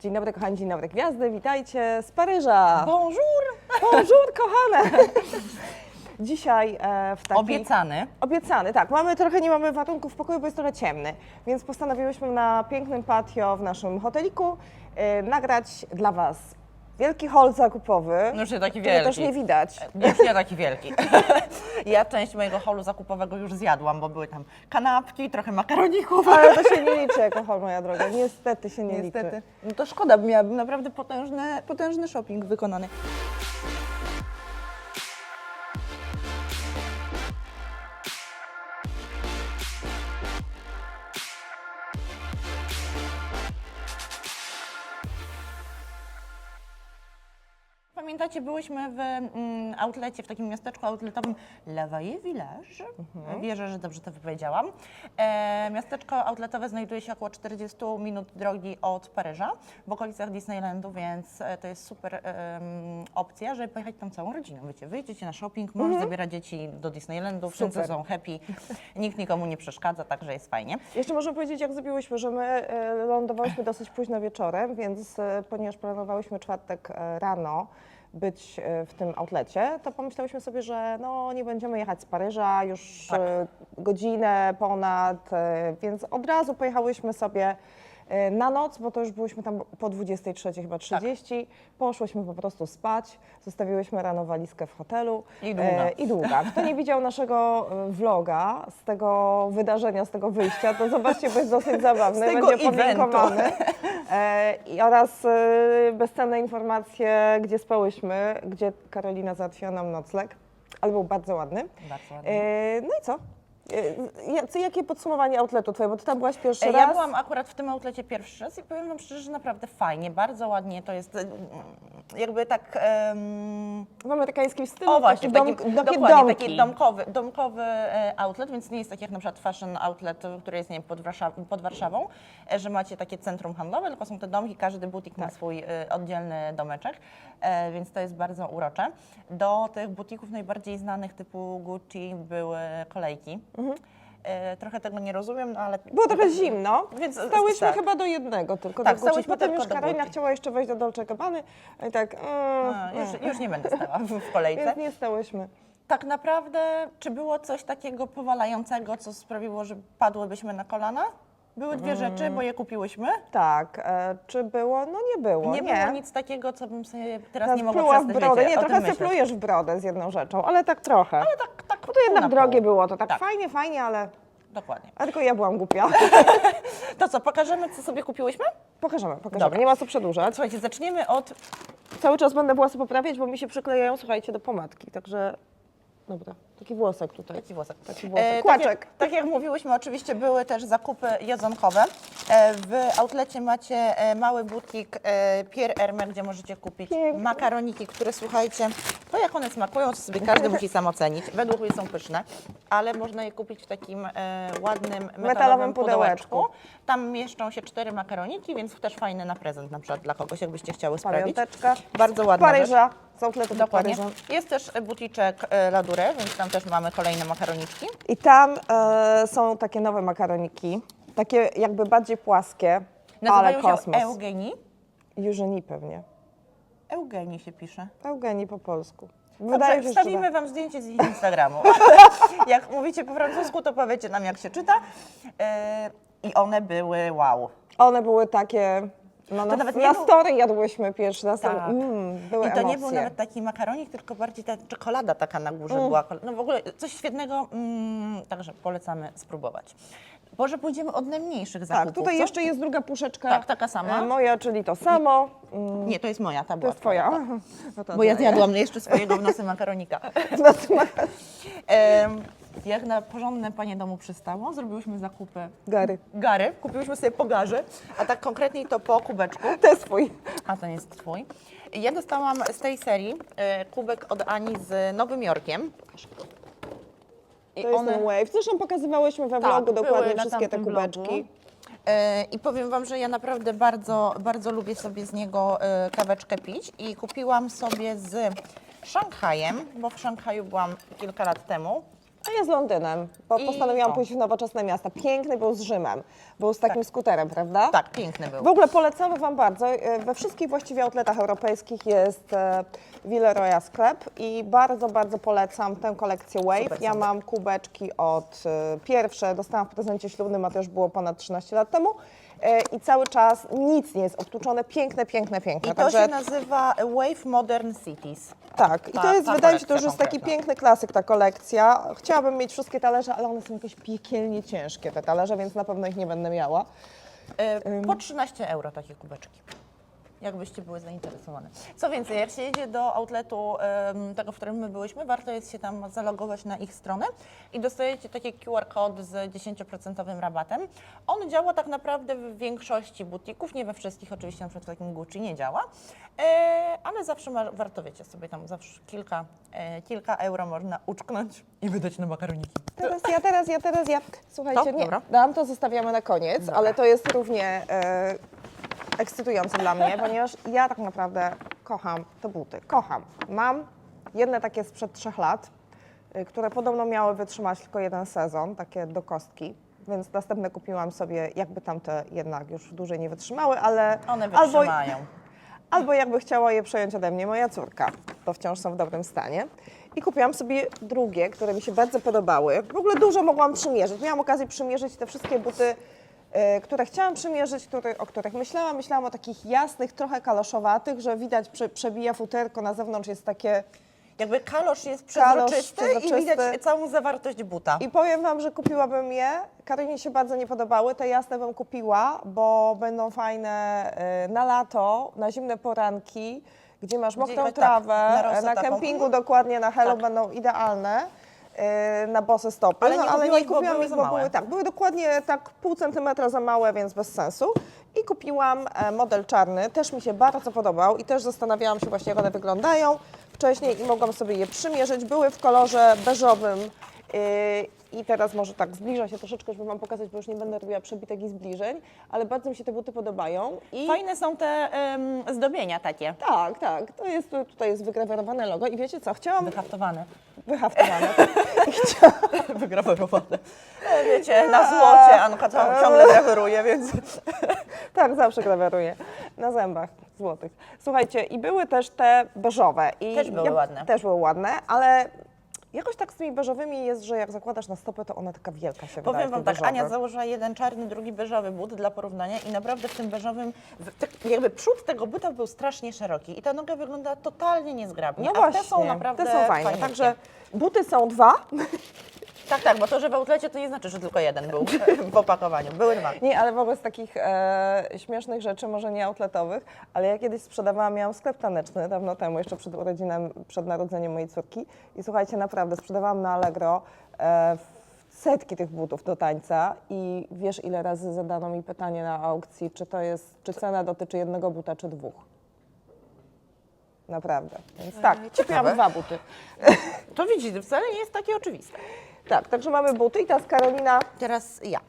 Dzień dobry kochani, dzień dobry gwiazdy, witajcie z Paryża. Bonjour! Bonjour kochane! Dzisiaj e, w takiej... Obiecany. Obiecany, tak. Mamy trochę, nie mamy warunków w pokoju, bo jest trochę ciemny, więc postanowiłyśmy na pięknym patio w naszym hoteliku e, nagrać dla Was wielki hol zakupowy, No już nie taki który wielki. też nie widać. Już nie taki wielki. Ja część mojego holu zakupowego już zjadłam, bo były tam kanapki, trochę makaroników. Ale to się nie liczy jako hol, moja droga. Niestety się nie Niestety. liczy. No to szkoda, bo miałabym naprawdę potężny, potężny shopping wykonany. Pamiętacie, byłyśmy w mm, outlecie, w takim miasteczku outletowym Lavaille Village. Wierzę, że dobrze to wypowiedziałam. E, miasteczko outletowe znajduje się około 40 minut drogi od Paryża, w okolicach Disneylandu, więc e, to jest super em, opcja, żeby pojechać tam całą rodziną. Wiecie, wyjdziecie na shopping, mąż zabiera dzieci do Disneylandu, wszyscy Super. są happy, nikt nikomu nie przeszkadza, także jest fajnie. Jeszcze możemy powiedzieć, jak zrobiłyśmy, że my e, lądowałyśmy dosyć późno wieczorem, więc e, ponieważ planowałyśmy czwartek e, rano być e, w tym outlecie, to pomyślałyśmy sobie, że no, nie będziemy jechać z Paryża już Tak. e, godzinę ponad, e, więc od razu pojechałyśmy sobie na noc, bo to już byłyśmy tam po 23 chyba 30. Poszłyśmy po prostu spać, zostawiłyśmy rano walizkę w hotelu. I długa. E, I długa. Kto nie widział naszego e, vloga z tego wydarzenia, z tego wyjścia, to zobaczcie, bo jest dosyć zabawny. Z tego Będzie eventu. podlinkowany. E, i oraz e, bezcenne informacje, gdzie spałyśmy, gdzie Karolina załatwiła nam nocleg, ale był bardzo ładny. Bardzo ładnie. E, no i co? Co- jakie podsumowanie outletu twoje, bo ty tam byłaś pierwszy raz? Ja byłam akurat w tym outlecie pierwszy raz i powiem Wam szczerze, że naprawdę fajnie, bardzo ładnie to jest mm, jakby tak... em, w amerykańskim stylu, o właśnie, taki taki, dom, takie dokładnie, domki. taki domkowy, domkowy e, outlet, więc nie jest tak jak na przykład fashion outlet, który jest nie wiem, pod, Warszaw- pod Warszawą, e, że macie takie centrum handlowe, tylko są te domki, każdy butik Tak. ma swój e, oddzielny domeczek, więc to jest bardzo urocze. Do tych butików najbardziej znanych typu Gucci były kolejki. E, Trochę tego nie rozumiem, no ale... Było trochę zimno, Więc, stałyśmy tak. chyba do jednego tylko, Tak, do Gucci. stałyśmy Potem tylko już do Karolina Gucci. chciała jeszcze wejść do Dolce Gabbany i tak, mm, A, mm. już, już nie będę stała w, w kolejce. więc nie stałyśmy. Tak naprawdę, czy było coś takiego powalającego, co sprawiło, że padłybyśmy na kolana? Były dwie rzeczy, bo je kupiłyśmy. Tak, e, czy było? No nie było, Nie, nie. było nic takiego, co bym sobie teraz Teraz nie mogła pluła w przestać, brodę. wiecie, Nie, o trochę tym se myśleć. w brodę z jedną rzeczą, ale tak trochę. Ale tak, Bo to jednak drogie było, to tak, Tak. fajnie, fajnie, ale... Dokładnie. A tylko ja byłam głupia. To co, pokażemy, co sobie kupiłyśmy? Pokażemy, pokażemy. Dobra. Nie ma co przedłużać. Słuchajcie, zaczniemy od... Cały czas będę włosy poprawiać, bo mi się przyklejają, słuchajcie, do pomadki, także... Dobra, taki włosek tutaj. Taki włosek. Taki włosek. tak, Kłaczek. jak, tak jak mówiłyśmy, oczywiście były też zakupy jedzonkowe. E, W outlecie macie e, mały butik e, Pierre Hermé, gdzie możecie kupić Piękne. makaroniki, które słuchajcie, to jak one smakują, to sobie każdy musi sam ocenić. Według mnie są pyszne, ale można je kupić w takim e, ładnym metalowym, Metalowym pudełeczku. pudełeczku. Tam mieszczą się cztery makaroniki, więc też fajny na prezent na przykład dla kogoś, jakbyście chciały sprawić. Pamiąteczka. Bardzo Z ładna rzecz. Z outletu do Dokładnie. Paryża. Jest też buticzek e, La Dure, więc tam też mamy kolejne makaroniczki. I tam e, są takie nowe makaroniki, takie jakby bardziej płaskie, ale Nazywają się kosmos. Eugenii. Pewnie. Eugenii się pisze. Eugenii po polsku. Dobrze, Wydaje mi się, że wstawimy tak. Wam zdjęcie z ich Instagramu. jak mówicie po francusku, to powiecie nam, jak się czyta. E, I one były wow. One były takie. No, na, nawet nie na był- story jadłyśmy pierwszy raz. Tak. Mm, I to emocje. nie był nawet taki makaronik, tylko bardziej ta czekolada taka na górze Mm. była. No w ogóle coś świetnego, mm, także polecamy spróbować. Może pójdziemy od najmniejszych zakupów, Tak, tutaj co? jeszcze jest druga puszeczka. Tak, taka sama. e, Moja, czyli to samo. Mm, Nie, to jest moja, ta to była jest twoja. tak. No to Bo ja zjadłam jeszcze swojego w nosy makaronika. No to ma- Em, jak na porządne panie domu przystało, zrobiłyśmy zakupy Gary. gary, kupiłyśmy sobie po garze, a tak konkretniej to po kubeczku, To jest twój. a ten jest twój. Ja dostałam z tej serii e, kubek od Ani z Nowym Jorkiem. I To jest ten wave. Zresztą pokazywałyśmy we Tak, vlogu były dokładnie na wszystkie te tamtym kubeczki. vlogu. E, I powiem Wam, że ja naprawdę bardzo, bardzo lubię sobie z niego e, kaweczkę pić i kupiłam sobie z Szanghajem, bo w Szanghaju byłam kilka lat temu To jest Londynem, bo I postanowiłam pójść w nowoczesne miasta. Piękny był z Rzymem, był z takim skuterem, prawda? Tak, piękny był. W ogóle polecamy Wam bardzo. e, We wszystkich właściwie outletach europejskich jest e, Villeroya sklep i bardzo, bardzo polecam tę kolekcję Wave. Super, ja mam kubeczki od e, pierwsze, dostałam w prezencie ślubnym, a to już było ponad 13 lat temu. E, I cały czas nic nie jest obtłuczone. Piękne, piękne, piękne. I to się nazywa Wave Modern Cities. Tak, i Ta- to jest, ta wydaje mi się, to już kolekcja jest taki konkretna. piękny klasyk, ta kolekcja. Chciałabym mieć wszystkie talerze, ale one są jakieś piekielnie ciężkie, te talerze, więc na pewno ich nie będę miała. E, Po 13 euro takie kubeczki. Jakbyście były zainteresowane. Co więcej, jak się jedzie do outletu em, tego, w którym my byliśmy, warto jest się tam zalogować na ich stronę i dostajecie taki QR kod z 10% rabatem. On działa tak naprawdę w większości butików, nie we wszystkich, oczywiście na przykład w takim Gucci nie działa, e, ale zawsze ma, warto, wiecie, sobie tam zawsze kilka, e, kilka euro można uczknąć i wydać na makaroniki. Teraz ja, teraz ja, teraz ja. Słuchajcie, To? nie, Dobra. dam to zostawiamy na koniec, ale to jest równie e, ekscytujące dla mnie, ponieważ ja tak naprawdę kocham te buty. Kocham. Mam jedne takie sprzed trzech lat, y, które podobno miały wytrzymać tylko jeden sezon, takie do kostki. Więc następne kupiłam sobie, jakby tamte jednak już dłużej nie wytrzymały, ale One albo, wytrzymają. albo jakby chciała je przejąć ode mnie moja córka, to wciąż są w dobrym stanie. I kupiłam sobie drugie, które mi się bardzo podobały. W ogóle dużo mogłam przymierzyć. Miałam okazję przymierzyć te wszystkie buty, które chciałam przymierzyć, które, o których myślałam. Myślałam o takich jasnych, trochę kaloszowatych, że widać, prze, przebija futerko, na zewnątrz jest takie... Jakby kalosz jest Kalosz przezroczysty, przezroczysty. i widać całą zawartość buta. I powiem Wam, że kupiłabym je. Karolinie się bardzo nie podobały. Te jasne bym kupiła, bo będą fajne e, na lato, na zimne poranki, gdzie masz mokrą tak, trawę. na rosę na taką. kempingu dokładnie, na Hello Tak. będą idealne. E, Na bose stopy, Ale nie no, ale kupiłaś, bo kupiłam były ich, za małe. były tak, były dokładnie tak pół centymetra za małe, więc bez sensu. I kupiłam e, model czarny, też mi się bardzo podobał i też zastanawiałam się właśnie, jak one wyglądają wcześniej i mogłam sobie je przymierzyć. Były w kolorze beżowym yy, i teraz może tak zbliża się troszeczkę, żeby Wam pokazać, bo już nie będę robiła przebitek i zbliżeń, ale bardzo mi się te buty podobają. I Fajne są te em, zdobienia takie. tak, tak, to jest, tutaj jest wygrawerowane logo i wiecie co, chciałam, Wyhaftowane. Wyhaftowane, Wygrawerowane. E, Wiecie, na złocie Anka ciągle graweruje, więc... tak, zawsze graweruję, na zębach złotych. Słuchajcie, i były też te beżowe. I Też były ładne. Też były ładne, ale jakoś tak z tymi beżowymi jest, że jak zakładasz na stopę, to ona taka wielka się wydaje. Powiem Wam tych tak, beżowych. Ania założyła jeden czarny, drugi beżowy but dla porównania i naprawdę w tym beżowym, jakby przód tego buta był strasznie szeroki i ta noga wygląda totalnie niezgrabnie, No a właśnie, te są naprawdę te są fajne. Także buty są dwa. Tak, tak, bo to, że w outlecie to nie znaczy, że tylko jeden był w opakowaniu, były dwa. Nie, ale wobec takich e, śmiesznych rzeczy, może nie outletowych, ale ja kiedyś sprzedawałam, miałam sklep taneczny dawno temu, jeszcze przed urodzinem, przed narodzeniem mojej córki i słuchajcie, naprawdę sprzedawałam na Allegro e, setki tych butów do tańca i wiesz ile razy zadano mi pytanie na aukcji, czy to jest, czy cena dotyczy jednego buta, czy dwóch. Naprawdę. Więc tak, kupiłam ciekawe. dwa buty. To widzicie, wcale nie jest takie oczywiste. Tak, także mamy buty i teraz Karolina Teraz ja.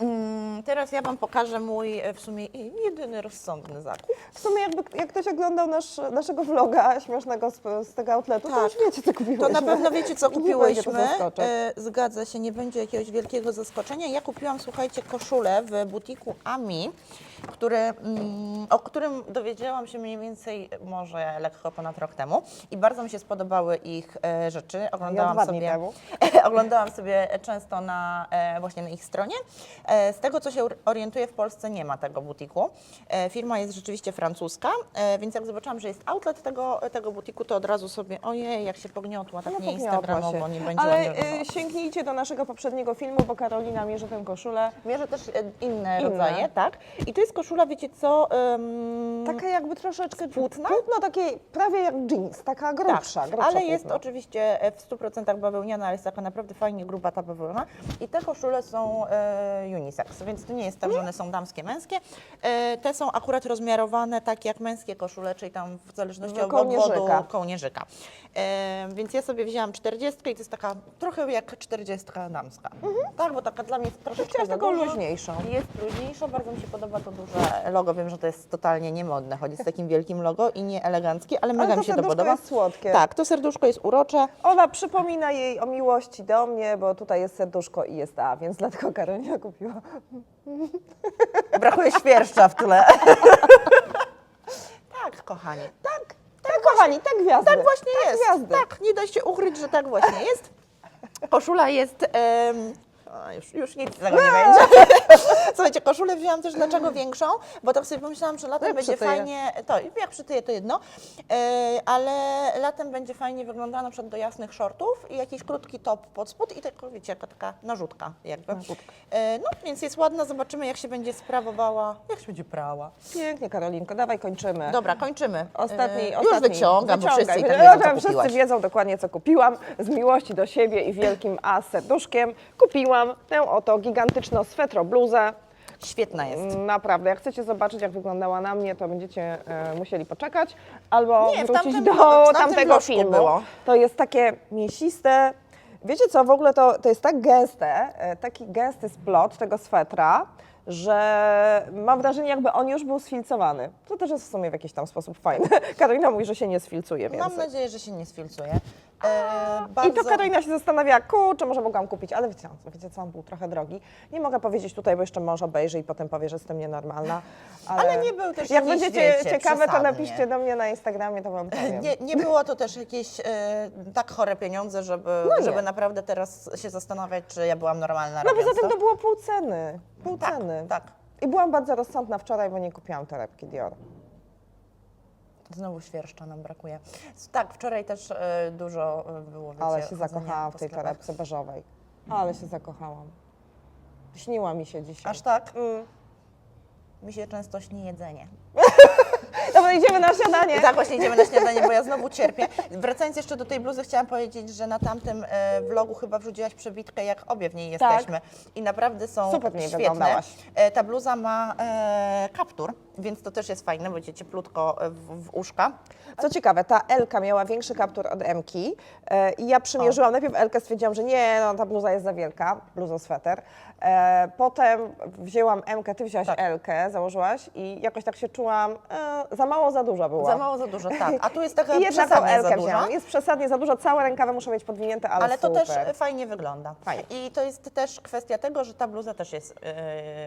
Mm, Teraz ja Wam pokażę mój e, w sumie jedyny rozsądny zakup. W sumie jakby, jak ktoś oglądał nasz, naszego vloga śmiesznego z, z tego outletu, to Tak. już wiecie, co kupiłyśmy. To na pewno wiecie, co I nie będzie to kupiłyśmy. zaskoczek. E, Zgadza się, nie będzie jakiegoś wielkiego zaskoczenia. Ja kupiłam, słuchajcie, koszulę w butiku Ami, który, mm, o którym dowiedziałam się mniej więcej może lekko ponad rok temu i bardzo mi się spodobały ich e, rzeczy. Oglądałam dni sobie, oglądałam sobie często na, e, właśnie na ich stronie. E, z tego, co się orientuję, w Polsce nie ma tego butiku. Firma jest rzeczywiście francuska, więc jak zobaczyłam, że jest outlet tego, tego butiku, to od razu sobie, ojej, jak się pogniotła, tak No, nie instagramowo, nie będzie Ale sięgnijcie do naszego poprzedniego filmu, bo Karolina mierzy tę koszulę. Mierzę też inne, Inne. rodzaje, tak. I to jest koszula, wiecie co? em, Taka jakby troszeczkę Płótna? płótno takie prawie jak jeans, taka grubsza, tak, grubsza ale jest płótno. oczywiście e, w 100% bawełniana, ale jest taka naprawdę fajnie gruba ta bawełna. I te koszule są e, unisex, więc to nie jest tak, że one są damskie, męskie. E, te są akurat rozmiarowane tak jak męskie koszule, czyli tam w zależności No, od kołnierzyka. obwodu kołnierzyka. E, więc ja sobie wzięłam 40 i to jest taka trochę jak 40 damska. Tak, bo taka dla mnie jest troszeczkę Chciałaś taką luźniejszą. Jest luźniejsza, bardzo mi się podoba to duże logo. Wiem, że to jest totalnie niemodne chodzić z takim wielkim logo i nie elegancki, ale mega to mi się to podoba. jest słodkie. Tak, to serduszko jest urocze. Ona przypomina jej o miłości do mnie, bo tutaj jest serduszko i jest A, więc dlatego Karolina kupiła. Brakuje świerszcza w tle. tak, kochani. Tak, Tak, kochani, tak gwiazdy. tak właśnie jest. Gwiazdy. Tak, nie da się ukryć, że tak właśnie jest. Koszula jest. em, a, już, już nic z tego nie będzie. Słuchajcie, koszulę wzięłam też dlaczego większą, bo tak sobie pomyślałam, że latem będzie przytyje. fajnie. To, jak przytyje to jedno, e, ale latem będzie fajnie wyglądała na przykład do jasnych shortów i jakiś krótki top pod spód i tylko, wiecie, jaka taka narzutka jakby. E, no, więc jest ładna, zobaczymy jak się będzie sprawowała, jak się będzie prała. Pięknie, Karolinko, dawaj kończymy. Dobra, kończymy. Ostatni, E, ostatni. Już wyciągam, bo wszyscy i tak wiedzą, co No, Wszyscy kupiłaś. wiedzą dokładnie, co kupiłam. Z miłości do siebie i wielkim A serduszkiem kupiłam tę oto gigantyczną swetro bluzę. Świetna jest. Naprawdę, jak chcecie zobaczyć, jak wyglądała na mnie, to będziecie e, musieli poczekać albo Nie, w wrócić tamtym do w tamtym tamtego filmu. było. To jest takie mięsiste. Wiecie co, w ogóle to, to jest tak gęste, e, taki gęsty splot tego swetra, że mam wrażenie, jakby on już był sfilcowany. To też jest w sumie w jakiś tam sposób fajne. Karolina mówi, że się nie sfilcuje więcej. Mam nadzieję, że się nie sfilcuje. E, I bardzo... to Karolina się zastanawiała, kurczę, może mogłam kupić, ale wiecie, wiecie co, on był trochę drogi. Nie mogę powiedzieć tutaj, bo jeszcze mąż obejrzy i potem powie, że jestem nienormalna. Ale, Ale nie był też Jak jakiś, będziecie wiecie, ciekawe, to napiszcie do mnie na Instagramie, to wam powiem. Nie, nie było to też jakieś e, tak chore pieniądze, żeby, No nie. żeby naprawdę teraz się zastanawiać, czy ja byłam normalna No robiąc poza tym to. to było pół ceny. Pół Tak, ceny. tak. I byłam bardzo rozsądna wczoraj, bo nie kupiłam torebki Dior. Znowu świerszcza nam brakuje. Tak, wczoraj też e, dużo e, było, wiecie, Ale się chodzenia zakochałam po w tej sklepach. torebce beżowej. Ale się zakochałam. Śniła mi się dzisiaj. Aż tak? Mm. Mi się często śni jedzenie. Dobra, idziemy na śniadanie. Tak właśnie idziemy na śniadanie, bo ja znowu cierpię. Wracając jeszcze do tej bluzy, chciałam powiedzieć, że na tamtym e, vlogu chyba wrzuciłaś przebitkę, jak obie w niej Tak. jesteśmy. I naprawdę są Super w niej świetne. wyglądałaś. E, ta bluza ma e, kaptur, więc to też jest fajne, będzie cieplutko e, w, w uszka. Co ciekawe, ta Elka miała większy kaptur od Mki e, i ja przymierzyłam, najpierw Elkę stwierdziłam, że nie, no ta bluza jest za wielka, bluza sweter. E, potem wzięłam Mkę, ty wzięłaś Tak. Elkę, założyłaś i jakoś tak się czułam, e, za mało, za dużo była. Za mało, za dużo, tak. A tu jest taka I jednak tą przesadnie za Elkę duża. Jest przesadnie za dużo, całe rękawy muszą mieć podwinięte, ale, Ale to super. też fajnie wygląda. Fajnie. I to jest też kwestia tego, że ta bluza też jest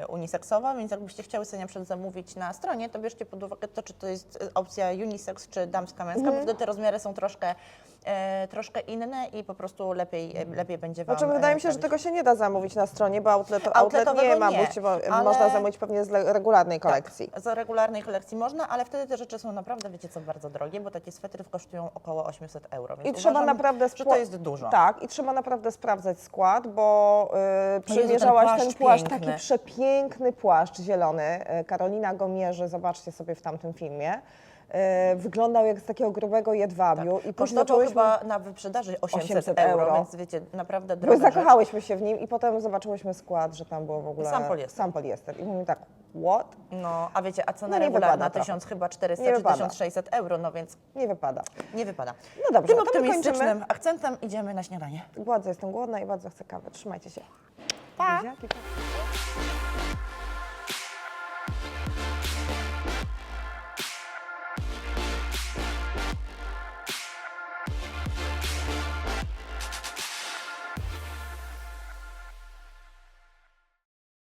yy, uniseksowa, więc jakbyście chciały sobie na przykład zamówić na stronie, to bierzcie pod uwagę to, czy to jest opcja unisex, czy damska, męska, Mhm. bo wtedy te rozmiary są troszkę, e, troszkę inne i po prostu lepiej, e, lepiej będzie Wam Znaczy, wydaje e, mi się, że tego się nie da zamówić na stronie, bo outlet, outlet nie ma, nie, bo, bo ale- można zamówić pewnie z regularnej kolekcji. Tak, z regularnej kolekcji można, ale wtedy te rzeczy są naprawdę, wiecie co, bardzo drogie, bo takie swetry kosztują około 800 euro. I trzeba uważam, naprawdę że to jest dużo. Tak, i trzeba naprawdę sprawdzać skład, bo y, ten przymierzałaś ten płaszcz płaszcz, piękny. taki przepiękny płaszcz zielony. Karolina go mierzy, zobaczcie sobie w tamtym filmie. Y, wyglądał jak z takiego grubego jedwabiu i później Kosztował chyba na wyprzedaży 800, 800 euro, euro. więc wiecie, naprawdę droga zakochałyśmy się w nim i potem zobaczyłyśmy skład, że tam było w ogóle Sam poliester. Sam poliester. I mówimy tak, what? No, a wiecie, a cena No regularna wypada trochę. 1000 chyba 400 Nie czy wypada. 1600 euro, no więc Nie wypada. nie wypada. No dobrze, Tym optymistycznym kończymy. akcentem idziemy na śniadanie. Bardzo jestem głodna i bardzo chcę kawę. Trzymajcie się. Pa! Buziaki, pa.